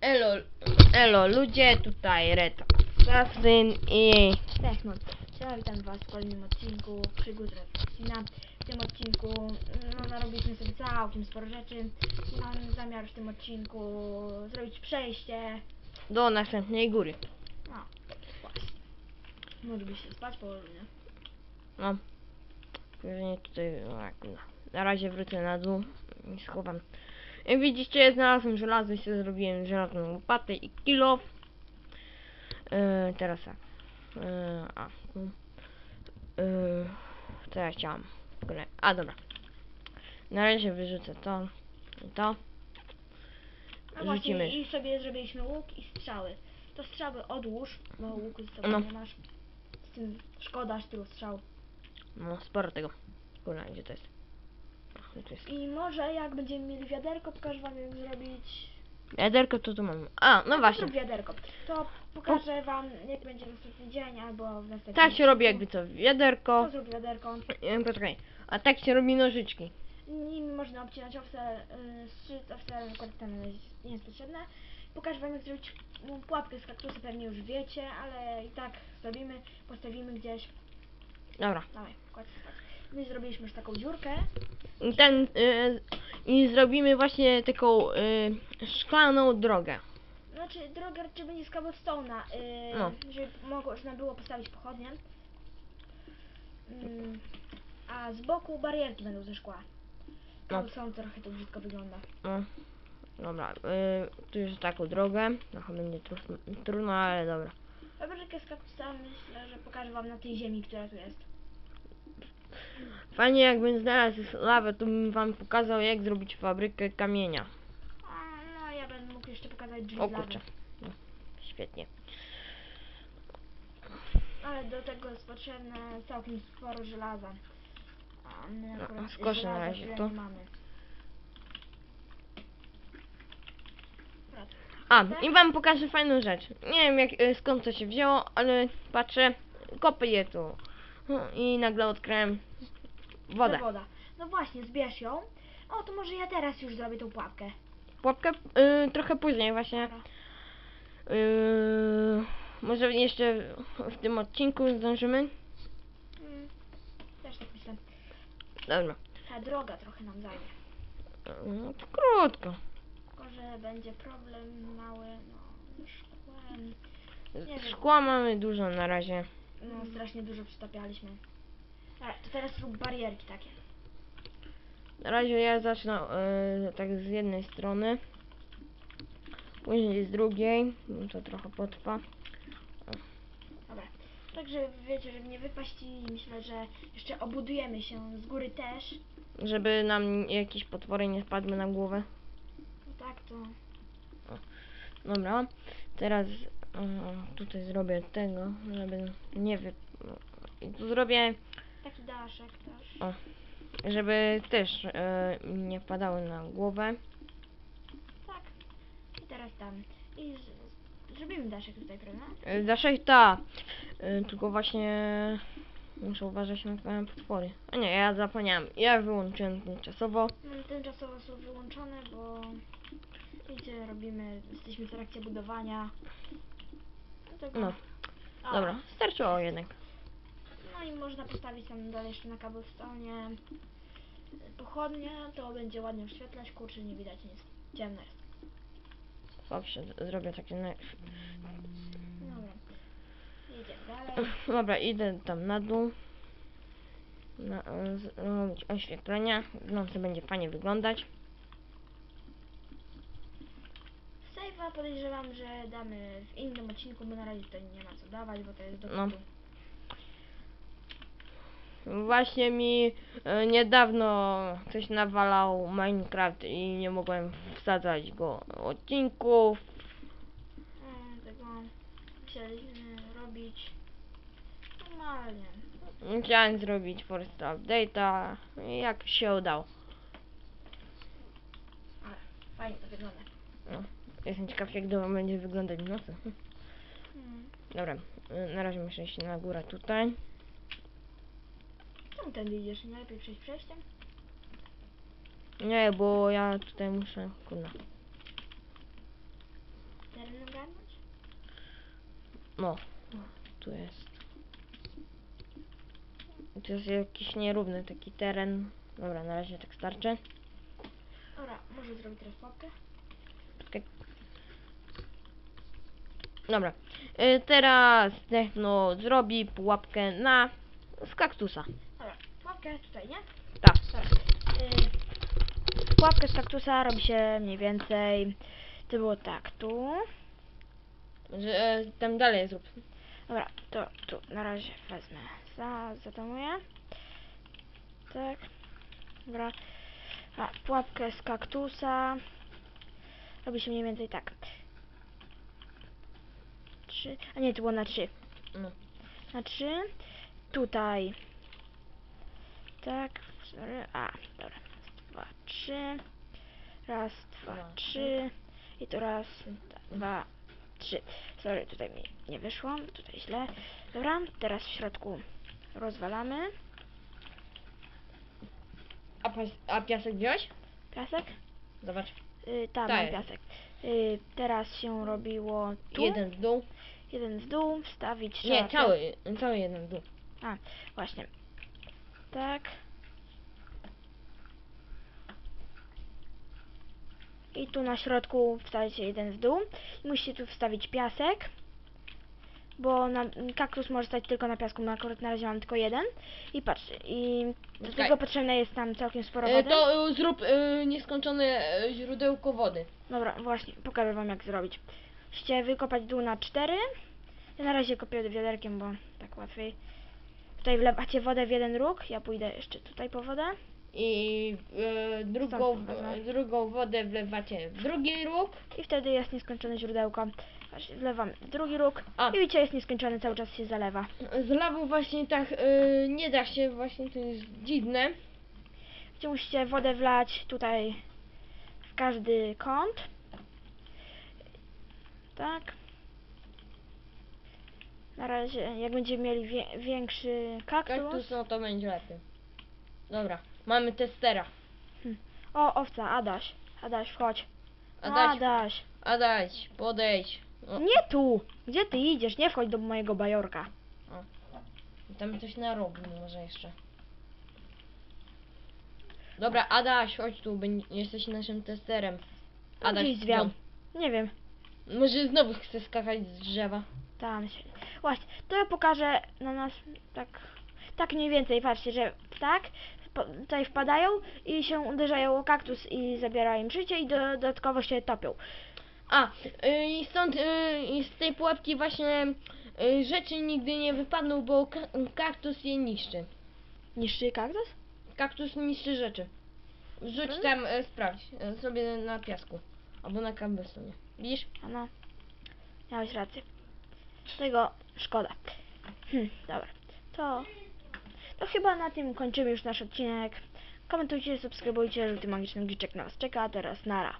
Elo, elo ludzie, tutaj Red Assassin i... Cześć, no. Siema, witam was w kolejnym odcinku Przygód Redcina. W tym odcinku no, narobiliśmy sobie całkiem sporo rzeczy. Mam zamiar w tym odcinku zrobić przejście. do następnej góry. No, właśnie. Mogliby się spać powoli, nie? No. Później tutaj, no, jak na, razie wrócę na dół schowam. Jak widzicie, znalazłem żelazo i sobie zrobiłem żelazną łopatę i kilo. Yy, teraz tak. Yy, a. Yy, co ja chciałam? A, dobra. Na razie wyrzucę to i to. A właśnie Rzucimy. i sobie zrobiliśmy łuk i strzały. To strzały odłóż, bo łuku z sobą No. nie masz. Z tym szkoda aż tylu strzał. No, sporo tego. Kurna, gdzie to jest? Jest. I może jak będziemy mieli wiaderko, pokażę wam jak zrobić Wiaderko to tu mam. A, no właśnie. Zrób wiaderko. To pokażę wam, jak będzie następny dzień albo w następnym Tak się robi jakby co, wiaderko. To zrób wiaderko. Nie, Poczekaj. A tak się robi nożyczki. Nimi można obcinać owce, y, strzyc owce, akurat ten jest, nie jest potrzebne. Pokażę wam jak zrobić pułapkę z kaktusa, pewnie już wiecie, ale i tak zrobimy, postawimy gdzieś. Dobra. Dawaj, kładź spać. My zrobiliśmy już taką dziurkę. I Ten, y, I zrobimy właśnie taką y, szklaną drogę. Znaczy drogę czy będzie z cobblestone'a, y, No. żeby można było postawić pochodnie. Mm, a z boku barierki będą ze szkła. No. Cobblestone trochę to brzydko wygląda. No. Dobra. Y, tu już taką drogę. Trochę będzie trudno, trudno ale dobra. Fabrykę z kaktusa myślę, że pokażę wam na tej ziemi, która tu jest. Fajnie jakbym znalazł lawę, to bym wam pokazał jak zrobić fabrykę kamienia. A, no ja będę mógł jeszcze pokazać drzwi O kurczę. No, świetnie. Ale do tego jest potrzebne całkiem sporo żelaza. A my No, skoszę na razie to. A, i wam pokażę fajną rzecz. Nie wiem jak, y, skąd to się wzięło, ale patrzę, kopy je tu. No, I nagle odkryłem wodę. Woda. No właśnie, zbierz ją. O, to może ja teraz już zrobię tą pułapkę. Pułapkę y, trochę później właśnie. Yy, może jeszcze w tym odcinku zdążymy? Mm, też tak myślę. Dobra. Ta droga trochę nam zajmie. No, to krótko. Tylko, że będzie problem mały, no, szkłem. Szkła mamy dużo na razie. No, strasznie dużo przytapialiśmy. Dobra, to teraz rób barierki takie. Na razie ja zacznę y, tak z jednej strony. Później z drugiej. No, To trochę potrwa. Dobra. Także wiecie, żeby nie wypaść i myślę, że jeszcze obudujemy się z góry też. Żeby nam jakieś potwory nie spadły na głowę. No tak to. Dobra. Teraz tutaj zrobię tego, żeby nie wy... I tu zrobię Taki daszek też. O, żeby też e, nie wpadały na głowę. Tak. I teraz tam. I z, zrobimy daszek tutaj, prawda? E, Daszek ta, e, tylko właśnie muszę uważać na te potwory. A nie, ja zapomniałem. Ja wyłączyłem tymczasowo. No, tymczasowo są wyłączone, bo wiecie, robimy, jesteśmy w trakcie budowania. No, A, dobra, starczyło jednak. No i można postawić tam dalej jeszcze na cobblestone pochodnie, to będzie ładnie oświetlać, kurczę nie widać nic, ciemno jest. Zawsze zrobię takie. Na... Dobra, jedziemy dalej. Dobra, idę tam na dół. Na, z- robić oświetlenia. W nocy będzie fajnie wyglądać. Save'a podejrzewam, że damy w innym odcinku, bo na razie tutaj nie ma co dawać, bo to jest do No. kupu. Właśnie mi e, niedawno ktoś nawalał Minecraft i nie mogłem wsadzać go odcinków. E, Tego musieliśmy robić normalnie. Chciałem zrobić Forest Update'a i jak się udało. Ale fajnie to wygląda. No, jestem ciekaw jak to będzie wyglądać w nocy. Hmm. Dobra, e, na razie muszę iść na górę tutaj. Czemu ten idziesz? Nie lepiej przejść przejściem? Nie, bo ja tutaj muszę, kurna. ogarnąć? No, tu jest. Tu jest jakiś nierówny taki teren. Dobra, na razie tak starczy. Dobra, może zrobić teraz pułapkę? Poczekaj. Dobra. Y, teraz Techno zrobi pułapkę na z kaktusa. Dobra, pułapkę tutaj, nie? Tak. Dobra. Y, pułapkę z kaktusa robi się mniej więcej. To było tak, tu. Że, e, tam dalej zrób. Dobra, to tu na razie wezmę. Za, zatamuję. Tak. Dobra. A, pułapkę z kaktusa. Robi się mniej więcej tak. Trzy. A nie, to było na trzy. No. Na trzy. Tutaj. Tak. Sorry. A, dobra. Raz, dwa, trzy. Raz, dwa, Dwa, trzy. I tu raz, dwa, trzy. Sorry, tutaj mi nie wyszło. Tutaj źle. Dobra, teraz w środku rozwalamy. A, pas- a piasek wziąłeś? Piasek? Zobacz. Yy, tam Tak mam piasek. Yy, teraz się robiło tu. Jeden w dół. Jeden w dół, wstawić Nie, cały, cały jeden w dół. A, właśnie. Tak. I tu na środku wstawicie jeden w dół. I musicie tu wstawić piasek. Bo na, kaktus może stać tylko na piasku, no akurat na razie mam tylko jeden. I patrzcie, i do Czekaj. tego potrzebne jest tam całkiem sporo E, wody. to e, zrób e, nieskończone e, źródełko wody. Dobra, właśnie, pokażę wam jak zrobić. Musicie wykopać dół na cztery. Ja na razie kopię wiaderkiem, bo tak łatwiej. Tutaj wlewacie wodę w jeden róg. Ja pójdę jeszcze tutaj po wodę. I e, drugą, Stąd wezmę. drugą wodę wlewacie w drugi róg. I wtedy jest nieskończone źródełko. Właśnie, wlewam w drugi róg. A. I widzicie, jest nieskończony, cały czas się zalewa. Z lawą właśnie tak e, nie da się, właśnie to jest dziwne. Widzicie, musicie wodę wlać tutaj w każdy kąt. Tak. Na razie, jak będziemy mieli wie, większy kaktus. Kaktus, no to będzie lepiej. Dobra, mamy testera. O, owca, Adaś. Adaś, wchodź. Adaś, Adaś. Adaś, podejdź. Nie tu! Gdzie ty idziesz? Nie wchodź do mojego bajorka. tam coś narobił może jeszcze. Dobra, Adaś, chodź tu, będ- jesteś naszym testerem. On gdzieś zwiał. no, Nie wiem. Może znowu chce skakać z drzewa. Tam się. Właśnie, to ja pokażę na nas tak. Tak mniej więcej, patrzcie, że tak, po- tutaj wpadają i się uderzają o kaktus i zabiera im życie i do, dodatkowo się topią. A, y, i stąd, y, i z tej pułapki właśnie y, rzeczy nigdy nie wypadną, bo ka kaktus je niszczy. Niszczy kaktus? Kaktus niszczy rzeczy. Wrzuć Mhm. tam, e, sprawdź, e, sobie na piasku. Albo na kabelstonie. Widzisz? No, miałeś rację. Tego szkoda. Hm, dobra. To, to chyba na tym kończymy już nasz odcinek. Komentujcie, subskrybujcie, żółty magiczny guziczek na was czeka, teraz nara.